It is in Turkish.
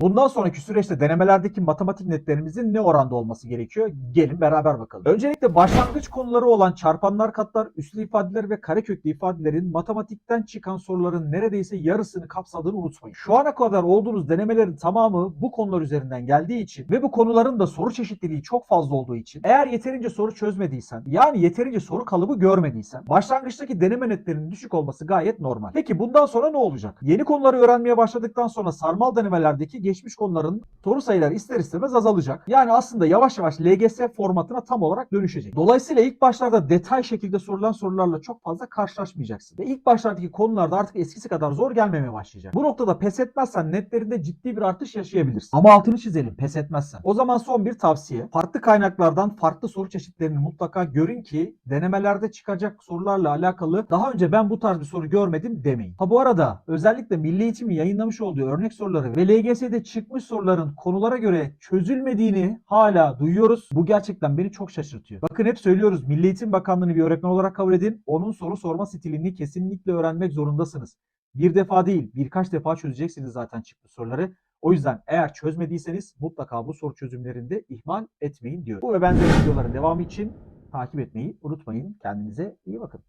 Bundan sonraki süreçte denemelerdeki matematik netlerimizin ne oranda olması gerekiyor? Gelin beraber bakalım. Öncelikle başlangıç konuları olan çarpanlar, katlar, üslü ifadeler ve kareköklü ifadelerin matematikten çıkan soruların neredeyse yarısını kapsadığını unutmayın. Şu ana kadar olduğunuz denemelerin tamamı bu konular üzerinden geldiği için ve bu konuların da soru çeşitliliği çok fazla olduğu için eğer yeterince soru çözmediysen yani yeterince soru kalıbı görmediysen başlangıçtaki deneme netlerinin düşük olması gayet normal. Peki bundan sonra ne olacak? Yeni konuları öğrenmeye başladıktan sonra sarmal denemelerdeki geçmiş konuların soru sayıları ister istemez azalacak. Yani aslında yavaş yavaş LGS formatına tam olarak dönüşecek. Dolayısıyla ilk başlarda detay şekilde sorulan sorularla çok fazla karşılaşmayacaksın. Ve ilk başlardaki konularda artık eskisi kadar zor gelmemeye başlayacak. Bu noktada pes etmezsen netlerinde ciddi bir artış yaşayabilirsin. Ama altını çizelim pes etmezsen. O zaman son bir tavsiye. Farklı kaynaklardan farklı soru çeşitlerini mutlaka görün ki denemelerde çıkacak sorularla alakalı daha önce ben bu tarz bir soru görmedim demeyin. Ha bu arada özellikle Milli Eğitim'in yayınlamış olduğu örnek soruları ve LGS'de çıkmış soruların konulara göre çözülmediğini hala duyuyoruz. Bu gerçekten beni çok şaşırtıyor. Bakın hep söylüyoruz Milli Eğitim Bakanlığı'nı bir öğretmen olarak kabul edin. Onun soru sorma stilini kesinlikle öğrenmek zorundasınız. Bir defa değil birkaç defa çözeceksiniz zaten çıkmış soruları. O yüzden eğer çözmediyseniz mutlaka bu soru çözümlerinde ihmal etmeyin diyor. Bu ve benzeri videoların devamı için takip etmeyi unutmayın. Kendinize iyi bakın.